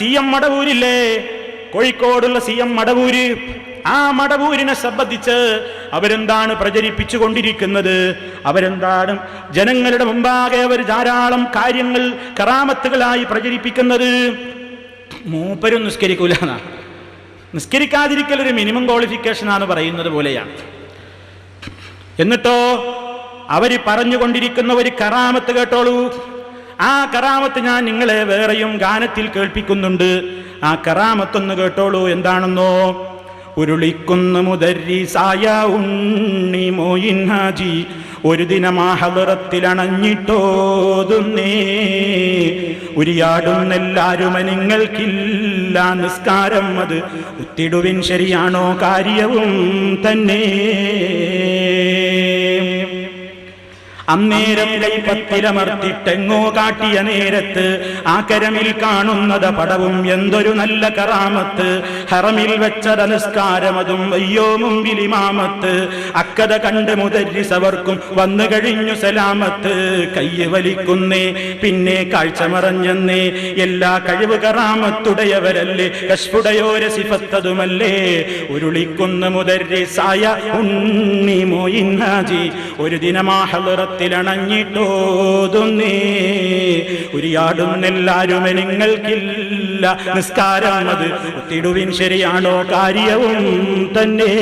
C M മടവൂരില്ലേ? കോഴിക്കോടുള്ള C M Madavoor. ആ മടവൂരിനെ സംബന്ധിച്ച് അവരെന്താണ് പ്രചരിപ്പിച്ചു കൊണ്ടിരിക്കുന്നത് അവരെന്താണ് ജനങ്ങളുടെ മുമ്പാകെ അവർ ധാരാളം കാര്യങ്ങൾ കറാമത്തുകളായി പ്രചരിപ്പിക്കുന്നത്? മൂപ്പരും നിസ്കരിക്കൂല നിസ്കരിക്കാതിരിക്കൽ ഒരു മിനിമം ക്വാളിഫിക്കേഷൻ ആണ് പറയുന്നത് പോലെയാണ്. എന്നിട്ടോ അവർ പറഞ്ഞുകൊണ്ടിരിക്കുന്ന ഒരു കറാമത്ത് കേട്ടോളൂ. ആ കറാമത്ത് ഞാൻ നിങ്ങളെ വേറെയും ഗാനത്തിൽ കേൾപ്പിക്കുന്നുണ്ട്. ആ കറാമത്തൊന്ന് കേട്ടോളൂ എന്താണെന്നോ? ഉരുളിക്കുന്ന മുദരീസായ ഉണ്ണി മോയിൻ ഹാജി ഒരു ദിനമാഹലറത്തിലണഞ്ഞിട്ടോതുന്നേ ഉരിയാടുന്നെല്ലാരും നിങ്ങൾക്കില്ല നിസ്കാരം അത് ഉത്തിടുവിൻ ശരിയാണോ കാര്യവും തന്നെ. അന്നേരം കൈപ്പത്തിലമർത്തിട്ടെങ്ങോ കാട്ടിയ നേരത്ത് ആ കരമിൽ കാണുന്നത് പടവും എന്തൊരു നല്ല കറാമത്ത്. ഹറമിൽ വെച്ചത അതും അയ്യോ മുമ്പിലിമാമത്ത് അക്കത കണ്ട് മുതരിസവർക്കും വന്നു കഴിഞ്ഞു സലാമത്ത്. കയ്യ് വലിക്കുന്നേ പിന്നെ കാഴ്ച മറഞ്ഞെന്നേ. എല്ലാ കഴിവ് കറാമത്തുടയവരല്ലേ കഷ്പുടയോര സിഫത്തതുമല്ലേ. ഉരുളിക്കുന്ന മുതരിസായ ഉണ്ണി മോയിന്നാജി ഒരു ഒരു ദിനമാഹലറത്തിലണഞ്ഞിട്ടോതുന്നേ ഉരിയാടുന്നെല്ലാരും നിങ്ങൾക്കില്ല നിസ്കാരം അത് ഒത്തിടുവിൻ ശരിയാണോ കാര്യവും തന്നെ.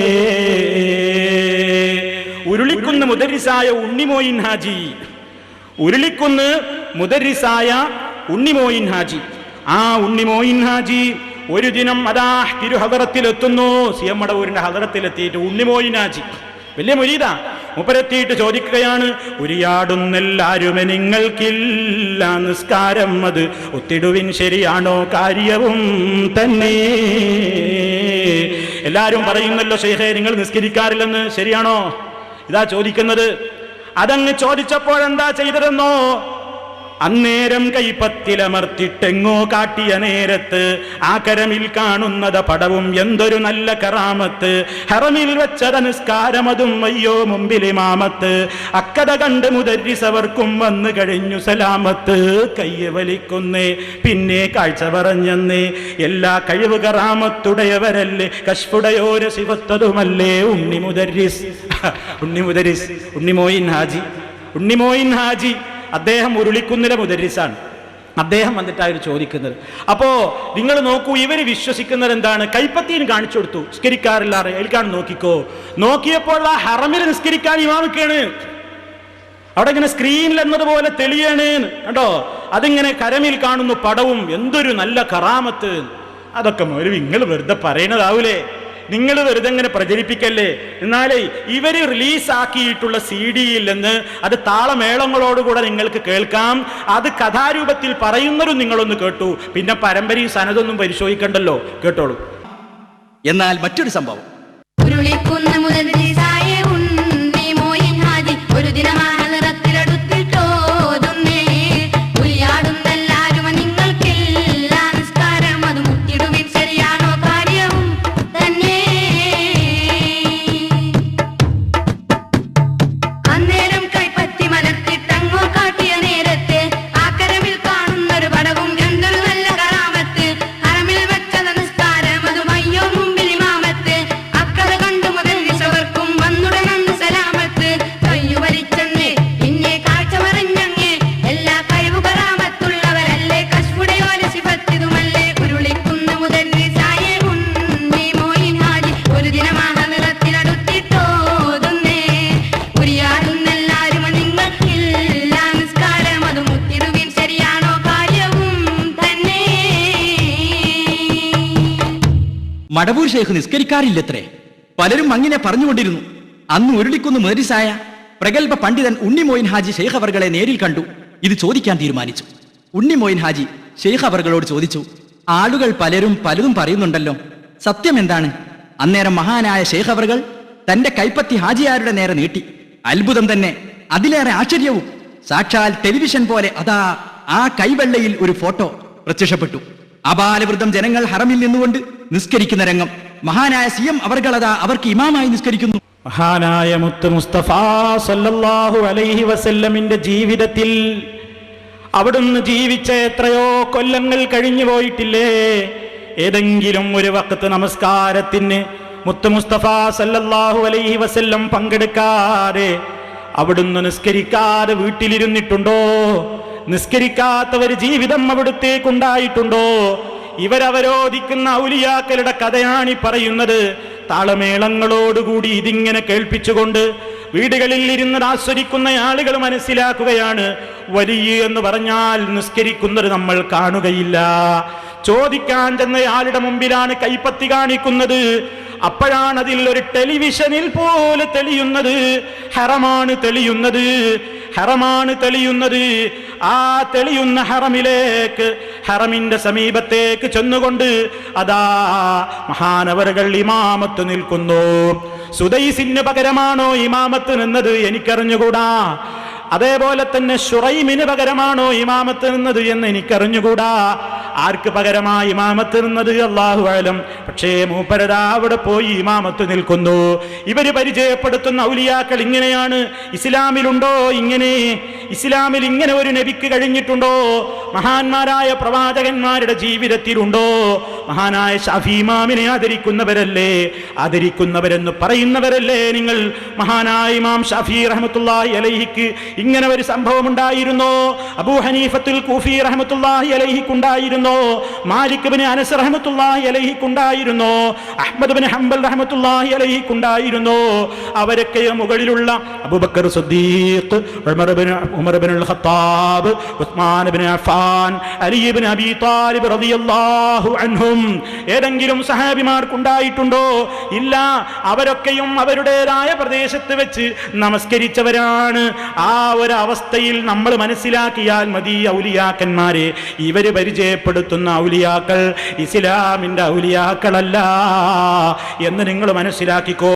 ഉരുളിക്കുന്ന് മുദരിസായ ഉണ്ണിമോയിൻ ഹാജി. ഉരുളിക്കുന്ന് മുദരിസായ ഉണ്ണിമോയിൻ ഹാജി. ആ ഉണ്ണിമോയിൻ ഹാജി ഒരു ദിനം അതാ തിരുഹദറത്തിലെത്തുന്നു. സി എം മടവൂരിന്റെ ഹദറത്തിലെത്തിയിട്ട് ഉണ്ണിമോയിൻ ഹാജി. വലിയ മുരീത മുപ്പരെത്തിയിട്ട് ചോദിക്കുകയാണ് ഉരിയാടുന്നെല്ലാരുമെ നിങ്ങൾക്കില്ല നിസ്കാരം അത് ഒത്തിടുവിൻ ശരിയാണോ കാര്യവും തന്നെ? എല്ലാരും പറയുന്നല്ലോ ശേഖേ നിങ്ങൾ നിസ്കരിക്കാറില്ലെന്ന് ശരിയാണോ? ഇതാ ചോദിക്കുന്നത്. അതങ്ങ് ചോദിച്ചപ്പോഴെന്താ ചെയ്തതെന്നോ? അന്നേരം കൈപ്പത്തിലമർത്തിട്ടെങ്ങോ കാട്ടിയ നേരത്ത് ആ കരമിൽ കാണുന്നത് പടവും എന്തൊരു നല്ല കറാമത്ത്. ഹറമിൽ വെച്ചത നിസ്കാരമതും അയ്യോ മുമ്പിലെ മാമത്ത്. അക്കഥ കണ്ട് മുതരിസവർക്കും വന്നു കഴിഞ്ഞു സലാമത്ത്. കയ്യ് വലിക്കുന്നേ പിന്നെ കാഴ്ച പറഞ്ഞെന്നേ. എല്ലാ കഴിവ് കറാമത്തുടയവരല്ലേ കഷ്പുടയോര ശിവത്തതുമല്ലേ ഉണ്ണി മുതരിസ് ഉണ്ണി മുതരിസ് ഉണ്ണിമോയിൻ ഹാജി ഉണ്ണിമോയിൻ ഹാജി. അദ്ദേഹം ഉരുളിക്കുന്നിലെ മുദരിസാണ്. അദ്ദേഹം വന്നിട്ടാണ് ചോദിക്കുന്നത്. അപ്പോ നിങ്ങൾ നോക്കൂ ഇവർ വിശ്വസിക്കുന്നത് എന്താണ്? കൈപ്പത്തിയും കാണിച്ചു കൊടുത്തു. നിസ്കരിക്കാറില്ല ഏൽക്കാണ് നോക്കിക്കോ. നോക്കിയപ്പോൾ ആ ഹറമിൽ നിസ്കരിക്കാൻ ഇമാമിക്കാണ് അവിടെ ഇങ്ങനെ സ്ക്രീനിൽ എന്നതുപോലെ തെളിയാണ്. കേട്ടോ അതിങ്ങനെ കരമിൽ കാണുന്നു പടവും. എന്തൊരു നല്ല കറാമത്ത്. അതൊക്കെ ഒരു നിങ്ങൾ വെറുതെ പറയണതാവൂലേ? നിങ്ങൾ വെറുതെ ഇങ്ങനെ പ്രചരിപ്പിക്കല്ലേ? എന്നാലേ ഇവർ റിലീസാക്കിയിട്ടുള്ള സി ഡിയിൽ നിന്ന് അത് താളമേളങ്ങളോടുകൂടെ നിങ്ങൾക്ക് കേൾക്കാം. അത് കഥാരൂപത്തിൽ പറയുന്നതും നിങ്ങളൊന്ന് കേട്ടു. പിന്നെ പരമ്പരയും സനതൊന്നും പരിശോധിക്കണ്ടല്ലോ. കേട്ടോളൂ. എന്നാൽ മറ്റൊരു സംഭവം. ഉരുളിക്കുന്ന മുതലിസായ മടവൂർ ഷെയ്ഖ് നിസ്കരിക്കാറില്ലത്രേ. പലരും അങ്ങനെ പറഞ്ഞുകൊണ്ടിരുന്നു. അന്ന് ഉരുളിക്കുന്ന് മേരിസായ പ്രഗത്ഭ പണ്ഡിതൻ ഉണ്ണിമോയിൻ ഹാജി ഷെയ്ഖ് അവർകളെ നേരിൽ കണ്ടു. ഇത് ചോദിക്കാൻ തീരുമാനിച്ചു. ഉണ്ണിമോയിൻ ഹാജി ഷെയ്ഖ് അവർകളോട് ചോദിച്ചു ആളുകൾ പലരും പലതും പറയുന്നുണ്ടല്ലോ. സത്യം എന്താണ്? അന്നേരം മഹാനായ ഷെയ്ഖ് അവർകൾ തന്റെ കൈപ്പത്തി ഹാജിയാരുടെ നേരെ നീട്ടി. അത്ഭുതം തന്നെ. അതിലേറെ ആശ്ചര്യവും. സാക്ഷാൽ ടെലിവിഷൻ പോലെ അതാ ആ കൈവെള്ളയിൽ ഒരു ഫോട്ടോ പ്രത്യക്ഷപ്പെട്ടു. അപാലവൃദ്ധം ജനങ്ങൾ ഹറമിൽ നിന്നുകൊണ്ട് നിസ്കരിക്കുന്ന രംഗം. മഹാനായ സി എം അവർകളതാ അവർക്ക് ഇമാമായി നിസ്കരിക്കുന്നു. മഹാനായ മുത്ത് മുസ്തഫ സല്ലല്ലാഹു അലൈഹി വസല്ലമിന്റെ ജീവിതത്തിൽ അവിടുന്ന് ജീവിച്ച എത്രയോ കൊല്ലങ്ങൾ കഴിഞ്ഞു പോയിട്ടില്ലേ? ഏതെങ്കിലും ഒരു വക്കത്ത് നമസ്കാരത്തിന് മുത്ത് മുസ്തഫ സല്ലല്ലാഹു അലൈഹി വസല്ലം പങ്കെടുക്കാതെ അവിടുന്ന് നിസ്കരിക്കാതെ വീട്ടിലിരുന്നിട്ടുണ്ടോ? നിസ്കരിക്കാത്തവർ ജീവിതം അവിടുത്തേക്കുണ്ടായിട്ടുണ്ടോ? ഇവരവരോധിക്കുന്ന ഔലിയാക്കളുടെ കഥയാണ് ഈ പറയുന്നത്. താളമേളങ്ങളോടുകൂടി ഇതിങ്ങനെ കേൾപ്പിച്ചുകൊണ്ട് വീടുകളിൽ ഇരുന്ന് ആസ്വദിക്കുന്ന ആളുകൾ മനസ്സിലാക്കുകയാണ്. വലിയ എന്ന് പറഞ്ഞാൽ നിസ്കരിക്കുന്നത് നമ്മൾ കാണുകയില്ല. ചോദിക്കാൻ ചെന്നയാളുടെ മുമ്പിലാണ് കൈപ്പത്തി കാണിക്കുന്നത്. അപ്പോഴാണ് അതിൽ ഒരു ടെലിവിഷനിൽ പോലെ തെളിയുന്നത്. ഹറമാണ് തെളിയുന്നത്. ഹറമാണ് തെളിയുന്നത്. ആ തെളിയുന്ന ഹറമിലേക്ക് ഹറമിന്റെ സമീപത്തേക്ക് ചെന്നുകൊണ്ട് അതാ മഹാനവറുകൾ ഇമാമത്ത് നിൽക്കുന്നു. സുദൈസിന് പകരമാണോ ഇമാമത്ത് നിന്നത് എനിക്കറിഞ്ഞുകൂടാ. അതേപോലെ തന്നെ ഷുറൈമിന് പകരമാണോ ഇമാമത്ത് നിന്നത് എന്ന് എനിക്കറിഞ്ഞുകൂടാ. ആർക്ക് പകരമായി ഇമാമത്ത് നിന്നത്? അള്ളാഹു ആലം പക്ഷേ മൂപ്പരതാ അവിടെ പോയി ഇമാമത്ത് നിൽക്കുന്നു. ഇവർ പരിചയപ്പെടുത്തുന്ന ഔലിയാക്കൾ ഇങ്ങനെയാണ്. ഇസ്ലാമിലുണ്ടോ ഇങ്ങനെ? ഇസ്ലാമിൽ ഇങ്ങനെ ഒരു നബിക്ക് കഴിഞ്ഞിട്ടുണ്ടോ? മഹാന്മാരായ പ്രവാചകന്മാരുടെ ജീവിതത്തിലുണ്ടോ? മഹാനായ ഷാഫിമാമിനെ ആദരിക്കുന്നവരല്ലേ? ആദരിക്കുന്നവരെന്ന് പറയുന്നവരല്ലേ നിങ്ങൾ? മഹാനായ ഇമാം ഷാഫി റഹമത്തുല്ലാഹി അലൈഹിക്ക് ഇങ്ങനെ ഒരു സംഭവം ഉണ്ടായിരുന്നോ അബൂ ഹനീഫത്തുൽ കൂഫി റഹമത്തുല്ലാഹി അലൈഹിക്കുണ്ടായിരുന്നോ മാലിക് ബിൻ അനസ് റഹമത്തുല്ലാഹി അലൈഹിക്കുണ്ടായിരുന്നോ അഹമ്മദ് ബിൻ ഹംബൽ റഹമത്തുല്ലാഹി അലൈഹിക്കുണ്ടായിരുന്നോ അവരൊക്കെ മുകളിലുള്ള Abu Bakr Siddiq Umar bin Umar bin Khattab Uthman bin Affan Ali bin Abi Talib റളിയല്ലാഹു അൻഹും ഏതെങ്കിലും സഹാബിമാർക്കുണ്ടായിട്ടുണ്ടോ? ഇല്ല അവരൊക്കെയും അവരുടേതായ പ്രദേശത്ത് വെച്ച് നമസ്കരിച്ചവരാണ്. ആ ഒരു അവസ്ഥയിൽ നമ്മൾ മനസ്സിലാക്കിയാൽ മതി ഔലിയാക്കന്മാരെ. ഇവർ പരിചയപ്പെടുത്തുന്ന ഔലിയാക്കൾ ഇസ്ലാമിന്റെ ഔലിയാക്കളല്ല എന്ന് നിങ്ങൾ മനസ്സിലാക്കിക്കോ.